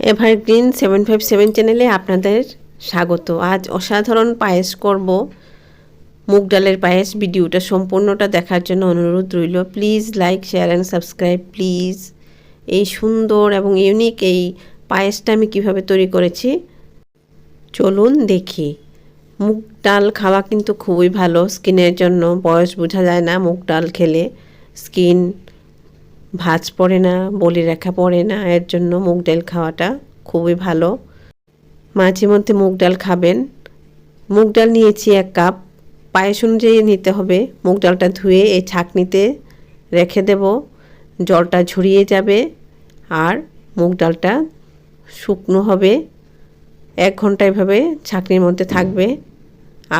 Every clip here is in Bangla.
এভারগ্রিন সেভেন ফাইভ সেভেন চ্যানেলে আপনাদের স্বাগত। আজ অসাধারণ পায়েস করব। মুগ ডালের পায়েস ভিডিওটা সম্পূর্ণটা দেখার জন্য অনুরোধ রইল। Please like share and subscribe please এই সুন্দর এবং ইউনিক এই পায়েসটা আমি কীভাবে তৈরি করেছি, চলুন দেখি। মুগ ডাল খাওয়া কিন্তু খুবই ভালো। স্কিনের জন্য বয়স বোঝা যায় না মুগ ডাল খেলে। স্কিন ভাঁজ পড়ে না বলি রেখা পড়ে না, এর জন্য মুগ ডাল খাওয়াটা খুবই ভালো। মাঝে মধ্যে মুগ ডাল খাবেন। মুগ ডাল নিয়েছি এক কাপ। পায়েস অনুযায়ী নিতে হবে। মুগ ডালটা ধুয়ে এই ছাকনিতে রেখে দেব। জলটা ঝরিয়ে যাবে আর মুগ ডালটা শুকনো হবে। এক ঘণ্টা এভাবে ছাকনির মধ্যে থাকবে।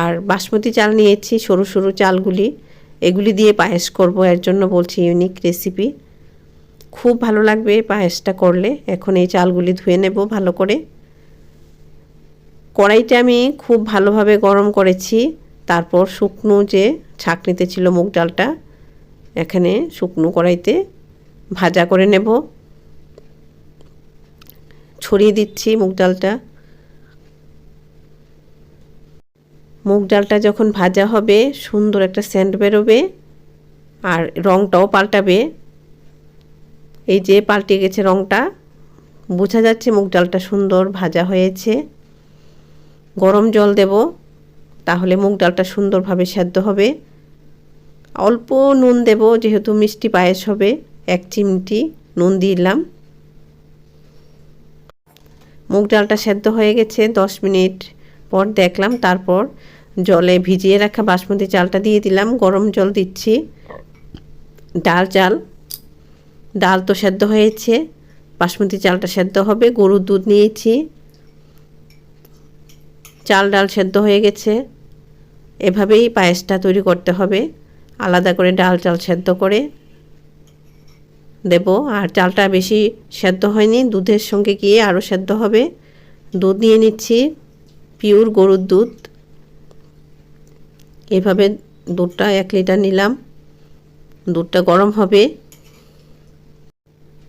আর বাসমতি চাল নিয়েছি, সরু সরু চালগুলি। এগুলি দিয়ে পায়েস করব, এর জন্য বলছি ইউনিক রেসিপি খুব ভালো লাগবে পায়েসটা করলে। এখন এই চালগুলি ধুয়ে নেব ভালো করে। কড়াইটা আমি খুব ভালোভাবে গরম করেছি। তারপর শুকনো যে ছাকনিতে ছিল মুগ ডালটা, এখানে শুকনো কড়াইতে ভাজা করে নেব। ছড়িয়ে দিচ্ছি মুগ ডালটা। মুগ ডালটা যখন ভাজা হবে, সুন্দর একটা সেন্ট বেরোবে আর রঙটাও পাল্টাবে। এই যে পাল্টে গেছে রঙটা বোঝা যাচ্ছে মুগ ডালটা সুন্দর ভাজা হয়েছে। গরম জল দেব, তাহলে মুগ ডালটা সুন্দরভাবে সেদ্ধ হবে। অল্প নুন দেব, যেহেতু মিষ্টি পায়েস হবে, এক চিমটি নুন দিলাম। মুগ ডালটা সেদ্ধ হয়ে গেছে, দশ মিনিট পর দেখলাম, তারপর জলে ভিজিয়ে রাখা বাসমতি চালটা দিয়ে দিলাম, গরম জল দিচ্ছি। ডাল চাল ডাল তো সেদ্ধ হয়েছে, বাসমতি চালটা সেদ্ধ হবে, গরুর দুধ নিয়েছি। চাল ডাল সেদ্ধ হয়ে গেছে, এভাবেই পায়েসটা তৈরি করতে হবে, আলাদা করে ডাল চাল সেদ্ধ করে দেব। আর চালটা বেশি সেদ্ধ হয়নি, দুধের সঙ্গে গিয়ে আরও সেদ্ধ হবে। দুধ নিয়ে নিচ্ছি, পিওর গরুর দুধ। এভাবে দুধটা এক লিটার নিলাম, দুধটা গরম হবে।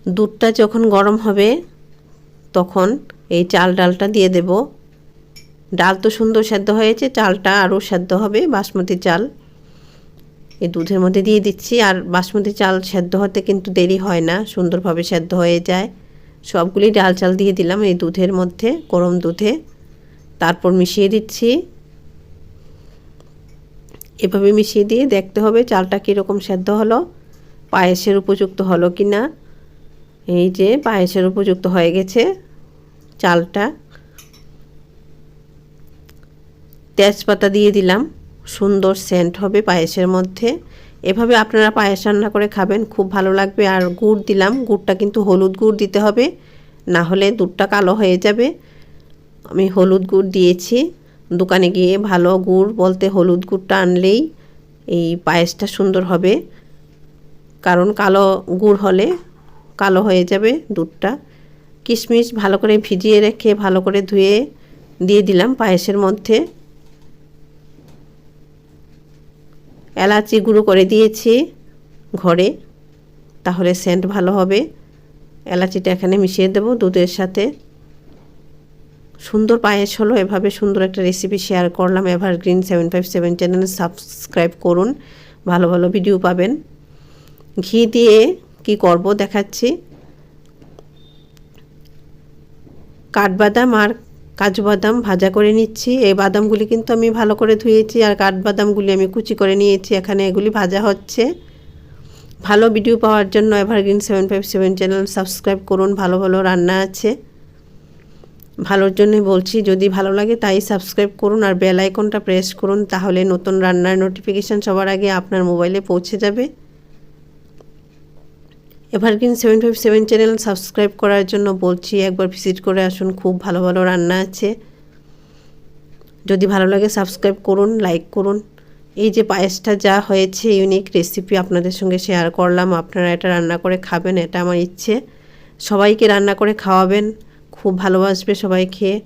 দুধটা যখন গরম হবে, তখন এই চাল ডালটা দিয়ে দেব। ডাল তো সুন্দর সেদ্ধ হয়েছে, চালটা আরও সেদ্ধ হবে, বাসমতি চাল। এই দুধের মধ্যে দিয়ে দিচ্ছি, আর বাসমতি চাল সেদ্ধ হতে কিন্তু দেরি হয় না, সুন্দরভাবে সেদ্ধ হয়ে যায়। সবগুলি ডাল চাল দিয়ে দিলাম এই দুধের মধ্যে, গরম দুধে। তারপর মিশিয়ে দিচ্ছি। এভাবে মিশিয়ে দিয়ে দেখতে হবে চালটা কীরকম সেদ্ধ হলো, পায়েসের উপযুক্ত হলো কি না এই যে পায়েসের উপযুক্ত হয়ে গেছে চালটা। তেজপাতা দিয়ে দিলাম, সুন্দর সেন্ট হবে পায়েসের মধ্যে। এভাবে আপনারা পায়েস রান্না করে খাবেন, খুব ভালো লাগবে। আর গুড় দিলাম, গুড়টা কিন্তু হলুদ গুড় দিতে হবে, না হলে দুধটা কালো হয়ে যাবে। আমি হলুদ গুড় দিয়েছি, দোকানে গিয়ে ভালো গুড় বলতে হলুদ গুড়টা আনলেই এই পায়েসটা সুন্দর হবে। কারণ কালো গুড় হলে কালো হয়ে যাবে দুধটা। কিশমিশ ভালো করে ভিজিয়ে রেখে ভালো করে ধুয়ে দিয়ে দিলাম পায়েসের মধ্যে। এলাচি গুঁড়ো করে দিয়েছি ঘরে, তাহলে সেন্ট ভালো হবে। এলাচিটা এখানে মিশিয়ে দেব দুধের সাথে। সুন্দর পায়েস হলো, এভাবে সুন্দর একটা রেসিপি শেয়ার করলাম। এভারগ্রিন সেভেন ফাইভ সেভেন চ্যানেলে সাবস্ক্রাইব করুন, ভালো ভালো ভিডিও পাবেন। ঘি দিয়ে করব দেখাচ্ছি। কাঠবাদাম আর কাজু বাদাম ভাজা করে নিচ্ছি। এই বাদামগুলি কিন্তু আমি ভালো করে ধুয়েছি আর কাঠবাদামগুলি আমি কুচি করে নিয়েছি। এখানে এগুলি ভাজা হচ্ছে। ভালো ভিডিও পাওয়ার জন্য evergreen seven five seven channel subscribe করুন। ভালো ভালো রান্না আছে। ভালোর জন্য বলছি, যদি ভালো লাগে তাই সাবস্ক্রাইব করুন আর বেল আইকনটা প্রেস করুন। তাহলে নতুন রান্নার নোটিফিকেশান সবার আগে আপনার মোবাইলে পৌঁছে যাবে। Evergreen seven five seven channel subscribe করার জন্য বলছি, একবার ভিজিট করে আসুন, খুব ভালো ভালো রান্না আছে। যদি ভালো লাগে সাবস্ক্রাইব করুন লাইক করুন। এই যে পায়েসটা যা হয়েছে ইউনিক রেসিপি আপনাদের সঙ্গে শেয়ার করলাম, আপনারা এটা রান্না করে খাবেন, এটা আমার ইচ্ছে। সবাইকে রান্না করে খাওয়াবেন, খুব ভালোবাসবে সবাই খেয়ে।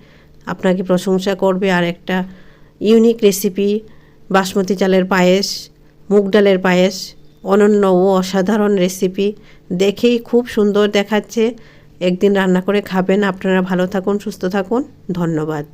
আপনাকে প্রশংসা করবে। আর একটা ইউনিক রেসিপি বাসমতি চালের পায়েস, মুগ ডালের পায়েস অনন্য ও অসাধারণ রেসিপি দেখেই খুব সুন্দর দেখাচ্ছে। একদিন রান্না করে খাবেন। আপনারা ভালো থাকুন, সুস্থ থাকুন। ধন্যবাদ।